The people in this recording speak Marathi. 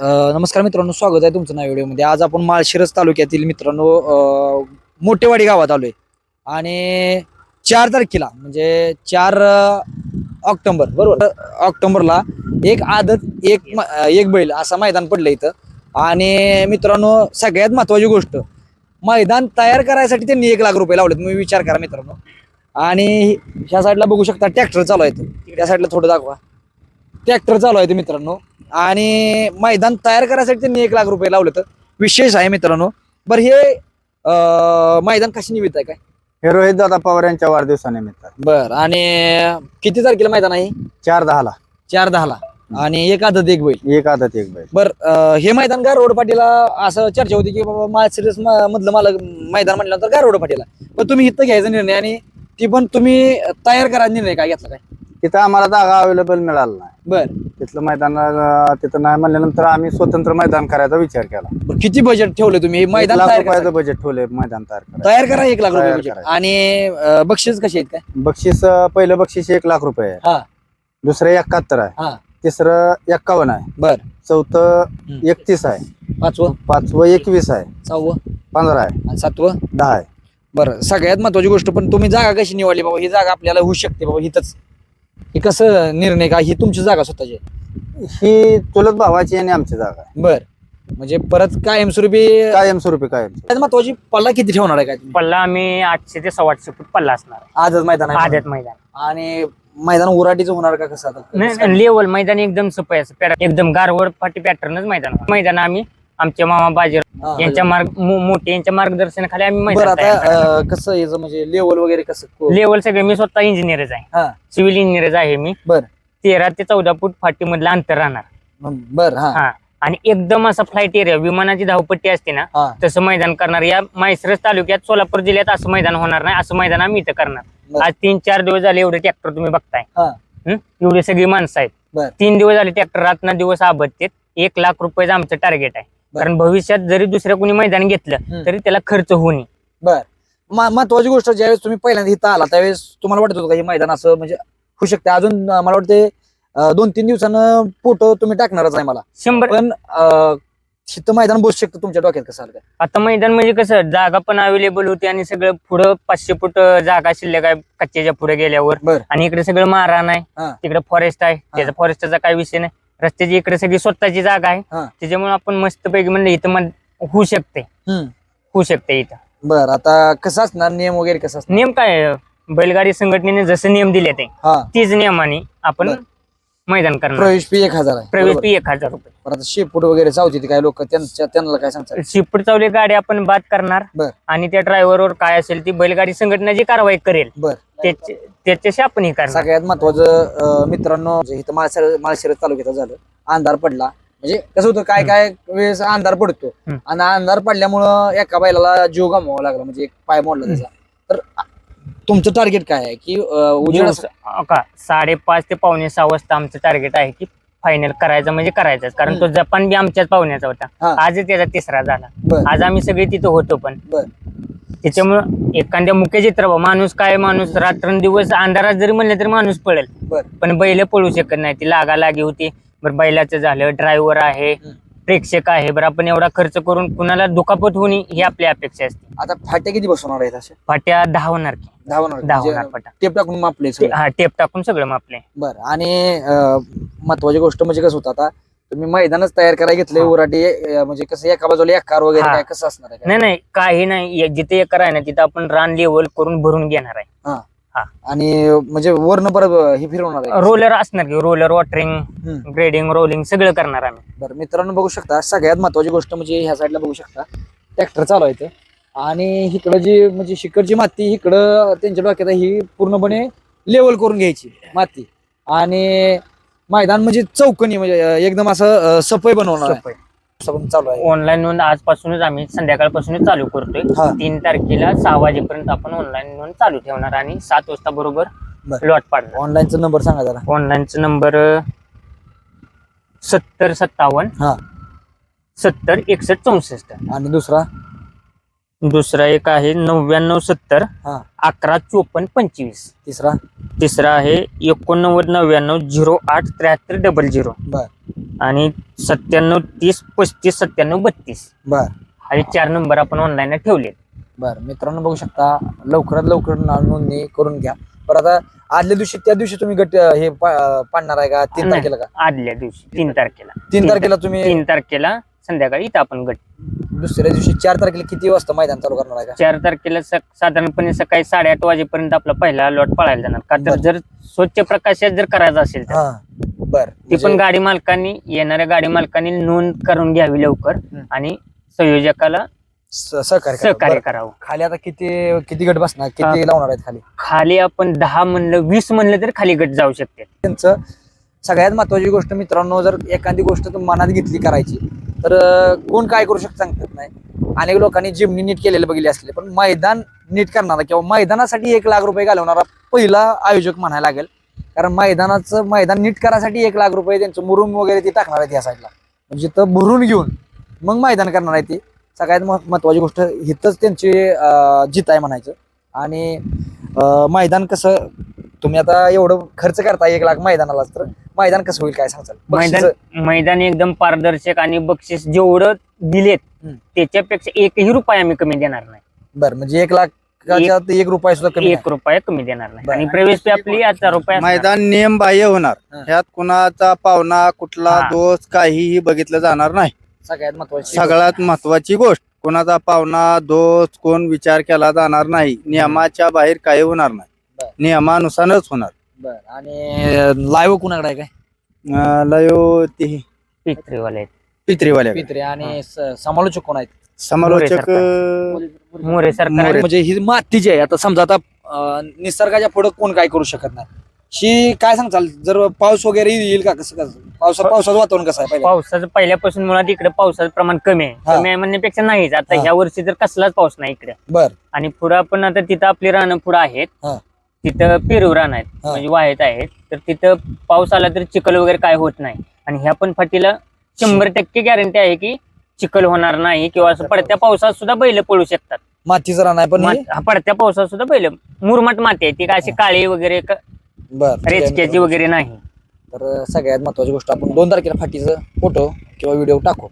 नमस्कार मित्रांनो स्वागत आहे तुमचं नाव व्हिडिओमध्ये. आज आपण माळशिरस तालुक्यातील मित्रांनो मोठेवाडी गावात आलोय. आणि चार तारखेला म्हणजे चार ऑक्टोंबर बरोबर? ऑक्टोंबरला एक आदत एक म- एक बैल असं मैदान पडलं इथं. आणि मित्रांनो सगळ्यात महत्वाची गोष्ट मैदान तयार करायसाठी त्यांनी एक लाख रुपये लावले मी विचार करा मित्रांनो. आणि ह्या साईडला बघू शकता ट्रॅक्टर चालू आहे त्या साईडला थोडं दाखवा. ट्रॅक्टर चालू आहे मित्रांनो. आणि मैदान तयार करायसाठी त्यांनी एक लाख रुपये लावले तर विशेष आहे मित्रांनो. बरं हे अं, मैदान कशी निमित्त आहे काय? हे रोहित दादा पवार यांच्या वाढदिवसानिमित्त. बर आणि किती तारखेला मैदान आहे चार दहाला. चार दहाला. आणि एक आदत एक बैल. एक आदत एक बैल. बर अं, हे मैदान गारोड पाटीला असं चर्चा होती की बाबा माळशिरस म- मधलं मला मैदान म्हटल्यानंतर गारोड पाटीला पण तुम्ही इथं घ्यायचा निर्णय आणि ती पण तुम्ही तयार करायचा निर्णय काय घेतला काय? तिथं आम्हाला जागा अवेलेबल मिळाला नाही. बर. तिथलं मैदान अं, तिथं नाही म्हणल्यानंतर आम्ही स्वतंत्र मैदान करायचा विचार केला. बरं, किती बजेट ठेवले तुम्ही? एक मैदान लाख तयार रुपयाचं करायचं? बजेट ठेवलंय मैदान तयार तयार करा एक लाख रुपये तयार बजेट करायचं. आणि अं, बक्षीस कसे आहेत काय? बक्षीस अं, पहिलं बक्षीस एक लाख रुपये आहे. हा. दुसरं एकाहत्तर आहे. हा. तिसरं एक्कावन्न आहे. बर. चौथं हम्म. एकतीस आहे. पाचवं? पाचवं एकवीस आहे. सहावं? पंधरा आहे. आणि सातवं? दहा आहे. बरं सगळ्यात महत्वाची गोष्ट पण तुम्ही जागा कशी निवडली बाबा? ही जागा आपल्याला होऊ शकते बाबा हिथंच हे कसं निर्णय का ही तुमची जागा स्वतःची आहे. ही चुलत भावाची आणि आमची जागा आहे बर म्हणजे परत कायमस्वरूपी कायमस्वरूपी कायम सगळ्यात महत्वाची पल्ला किती ठेवणार आहे काय तुम्ही? पल्ला आम्ही आठशे ते सव्वाशे फूट पल्ला असणार आहे. आजच मैदान आहे आझाद मैदान आणि मैदान उराटीचं होणार का कसं आता नाही लेवल मैदान एकदम सोपं आहे असं पॅरा- एकदम गारवड फाटी पॅटर्नच मैदान. मैदान आम्ही आमचे मामा हा. यांच्या मार्ग मो- मोठे यांच्या मार्गदर्शनाखाली आम्ही बरं मैदान तयार आता अं, कसं याचं म्हणजे लेवल वगैरे कसं लेवल सगळे मी स्वतः इंजिनियरच आहे. हा. सिव्हिल इंजिनियरच आहे मी. बर. तेरा ते चौदा फूट फाटी मधलं अंतर राहणार. बर हा. हा. आणि एकदम असा फ्लाईट एरिया विमानाची धावपट्टी असते ना हा. तसं मैदान करणार. या म्हैसरस तालुक्यात सोलापूर जिल्ह्यात असं मैदान होणार नाही असं मैदान आम्ही इथं करणार. बर. आज तीन चार दिवस झाले एवढे ट्रॅक्टर तुम्ही बघताय. हा. हं? एवढी सगळी माणसं आहेत. तीन दिवस झाले ट्रॅक्टर रात्र दिवस आबदतेत एक लाख रुपयाचं आमचं टार्गेट आहे. बर. कारण भविष्यात जरी दुसऱ्या कोणी मैदान. घेतलं तरी त्याला खर्च होणे बर. म- महत्वाची गोष्ट ज्यावेळेस तुम्ही पहिल्यांदा इथं आला त्यावेळेस तुम्हाला वाटत होतं का हे मैदान असं म्हणजे होऊ शकते अजून अं, मला वाटते दोन तीन दिवसानं फोटो तुम्ही टाकणारच आहे मला. शंभर पण अं, इथं मैदान बसू शकतं तुमच्या डोक्यात कसं आलं काय? आता मैदान म्हणजे कसं जागा पण अवेलेबल होती आणि सगळं पुढं पाचशे फूट अं, जागा शिल्लक आहे कच्च्याच्या पुढे गेल्यावर. बर. आणि इकडे सगळं मारहाण आहे हा. तिकडे फॉरेस्ट आहे. त्याचा फॉरेस्टचा काही विषय नाही. रस्त्याची इकडे सगळी स्वतःची जागा आहे हा. त्याच्यामुळे आपण मस्तपैकी म्हणलं इथं मग होऊ शकते. होऊ शकते इथं बर आता कसं असणार नियम वगैरे कसं असणार नियम काय आहे? बैलगाडी संघटनेने जसे नियम दिले ते हा तीच नियमाने आपण बर. मैदान करणार. प्रवेश फी एक हजार आहे. प्रवेश बरोबर. फी एक हजार रुपये. पण आता शेपूट वगैरे चावते काय लोक त्यांच्या त्यांना काय सांगतात? शिपूट चावली गाडी आपण बाद करणार. बर. आणि त्या ड्रायव्हरवर काय असेल ती बैलगाडी संघटना जी कारवाई करेल बर. त्याची- त्याच्याशी आपण हे करणार. सगळ्यात महत्वाचं अं, मित्रांनो म्हणजे इथं माळशिर माळशिरस तालुक्यात झालं अंधार पडला. म्हणजे कसं होतं काय काय वेळेस अंधार पडतो. हम्म. आणि अंधार पडल्यामुळं एका बैलाला जीव गमवावा लागला म्हणजे एक पाय मोडला त्याचा. तर तुमचं टार्गेट काय आहे? की अं, उजेड दिवस- अं, का साडेपाच ते पावणे सहा वाजता आमचं टार्गेट आहे की फायनल करायचं म्हणजे करायचंच. कारण तो जपान बी आमच्याच पाहुण्याचा हा. होता आजच त्याचा तिसरा झाला. बर. आज आम्ही सगळे तिथं होतो पण. बर. त्याच्यामुळं एखाद्या मुख्य चित्र माणूस काय माणूस रात्रंदिवस अंधारात जरी म्हणलं तरी माणूस पळेल. बर. पण बैल पळू शकत नाही. ती लागा लागी होती. बरं बैलाचं झालं ड्रायव्हर आहे. हम्म. प्रेक्षक आहे बरं आपण एवढा खर्च करून कुणाला दुखापत होणे ही आपली अपेक्षा असते. आता फाट्या किती बसवणार आहेत अशा? फाट्या दहा होणार की. दहा होणार. दहा म्हणजे टेप टाकून मापले ते- हा टेप टाकून सगळं मापले. बर आणि महत्वाची गोष्ट म्हणजे कसं होतं आता तुम्ही मैदानच तयार करायला घेतले हा. उराटी अं, म्हणजे कसं एका बाजूला एक कार वगैरे हा. काय कसं असणार आहे? काय? नाही नाही काही नाही. एक- जिथे एकर आहे ना तिथं आपण रान लेवल करून भरून घेणार आहे. हा. आणि म्हणजे वरनं परत हे फिरवणार आहे रोलर असणार की roller watering hmm. Grading rolling सगळं करणार आम्ही बरं मित्रांनो बघू शकता सगळ्यात महत्वाची गोष्ट म्हणजे ह्या साईडला बघू शकता ट्रॅक्टर चालू आहे इथं. आणि इकडं जी म्हणजे शिकडची माती इकडं त्यांच्या डोक्यात ही पूर्णपणे लेवल करून घ्यायची माती आणि मैदान म्हणजे चौकनी म्हणजे एकदम असं अं, सफाई बनवणार आहे. चालू आहे. ऑनलाईन नोंद आजपासूनच आम्ही संध्याकाळपासूनच चालू करतोय. तीन तारखेला सहा वाजेपर्यंत आपण ऑनलाईन नोंद चालू ठेवणार आणि सात वाजता बरोबर बरं. लॉट पाडणार. ऑनलाईनचा नंबर सांगा जरा. ऑनलाईनचा नंबर सत्तर सत्तावन्न हा. सत्तर एकसष्ट चौसष्ट. आणि दुसरा? दुसरा एक आहे नव्याण्णव सत्तर हा. अकरा चोपन्न पंचवीस. तिसरा? तिसरा आहे एकोणनव्वद नव्याण्णव झिरो आठ त्र्याहत्तर डबल झिरो. बर. आणि सत्त्याण्णव तीस पस्तीस सत्त्याण्णव बत्तीस. बर. हे चार नंबर आपण ऑनलाईन ठेवले बर. मित्रांनो बघू शकता लवकरात लवकर ना- नोंदणी करून घ्या. पण आता आदल्या दिवशी त्या दिवशी तुम्ही गट हे पा- पाडणार आहे का? तीन नाही. तारखेला का? आदल्या दिवशी. तीन तारखेला. तीन तारखेला तुम्ही तीन तारखेला संध्याकाळी इथं आपण गट. दुसऱ्या दिवशी चार तारखेला किती वाजता मैदान चालू करणार आहे का? चार तारखेला सक- साधारणपणे सकाळी साडेआठ वाजेपर्यंत आपला पहिला लॉट पळायला जाणार. का तर बरं. जर स्वच्छ प्रकाशात जर करायचं असेल तर. हा. बर ती पण म्हणजे- गाडी मालकांनी येणाऱ्या गाडी मालकांनी नोंद करून घ्यावी लवकर हम्म. आणि संयोजकाला स- सहकार्य करा. सहकार्य बरं. करावं खाली आता किती किती गट बसणार किती. लावणार आहेत खाली खाली आपण दहा म्हणलं वीस म्हणलं तर खाली गट जाऊ शकते त्यांचं सगळ्यात महत्वाची गोष्ट मित्रांनो जर एखादी गोष्ट तुम्ही मनात घेतली करायची तर अं, कोण काय करू शकत सांगतात नाही अनेक लोकांनी जिमनी नीट केलेलं बघितले असले पण मैदान नीट करणारा किंवा मैदानासाठी एक लाख रुपये घालवणारा पहिला आयोजक म्हणायला लागेल कारण मैदानाचं मैदान नीट करायसाठी एक लाख रुपये त्यांचं मुरुम वगैरे ते टाकणार आहेत या साईडला. म्हणजे तर भरून घेऊन मग मैदान करणार आहे ते. सगळ्यात मह- महत्वाची गोष्ट हिथंच त्यांची जित आहे म्हणायचं. आणि मैदान कसं तुम्ही आता एवढं खर्च करताय एक लाख मैदानालाच तर मैदान कसं होईल काय सांगताल मैदान मैदान एकदम पारदर्शक आणि बक्षीस जेवढं दिलेत. त्याच्यापेक्षा एकही रुपया आम्ही कमी देणार नाही. बरं म्हणजे एक लाख एक रुपया सुद्धा कमी एक रुपया कमी देणार नाही. आणि प्रवेश फी आपली हजार रुपये असणार. मैदान नियम बाह्य होणार. ह्यात कुणाचा पावना कुठला हा. दोष काहीही बघितलं जाणार नाही. सगळ्यात महत्वाची सगळ्यात महत्वाची गोष्ट कोणाचा पावना दोष कोण विचार केला जाणार नाही नियमाच्या बाहेर काही होणार नाही बरं. नियमानुसारच होणार बरं आणि लाईव्ह कुणाकडे आहे काय अं, लयो ती पित्रीवाले आहेत. पित्रीवाल्या पित्रे आणि स- समालोचक कोण आहेत समालोचक मोरे सरकार. म्हणजे ही मातीची आहे. आता समजा आता अं, निसर्गाच्या पुढे कोण काय करू शकत नाही. शी काय सांगचाल जर पाऊस वगैरे येईल का? कसं कसं? पावसा पावसाचं वातावरण कसं आहे पहिलं पावसाचं पहिल्यापासून मुळात इकडे पावसाचं प्रमाण कमी आहे. हा. कमी आहे म्हणण्यापेक्षा नाहीच आता हा. ह्या वर्षी तर कसलाच पाऊस नाही इकडे. बर. आणि पुढं आपण आता तिथं आपली रानं पुढं आहेत. हा. तिथं पेरू रान आहेत. हा. म्हणजे वाहेत आहेत. तर तिथं पाऊस आला तर चिखल वगैरे काय होत नाही. आणि ह्या पण फाटीला शंभर टक्के गॅरंटी आहे की चिखल होणार नाही किंवा असं पडत्या पावसात सुद्धा बैल पळू शकतात. मातीचं रान आहे पण हे- हा पडत्या पावसात सुद्धा बैल. मुरमाट माती आहे ती काय अशी काळी वगैरे क- बर ठीक आहे रेचक्याची मित्रांनो. वगैरे नाही. तर सगळ्यात महत्वाची गोष्ट आपण दोन तारखेला फाटीचं फोटो किंवा व्हिडिओ टाकू.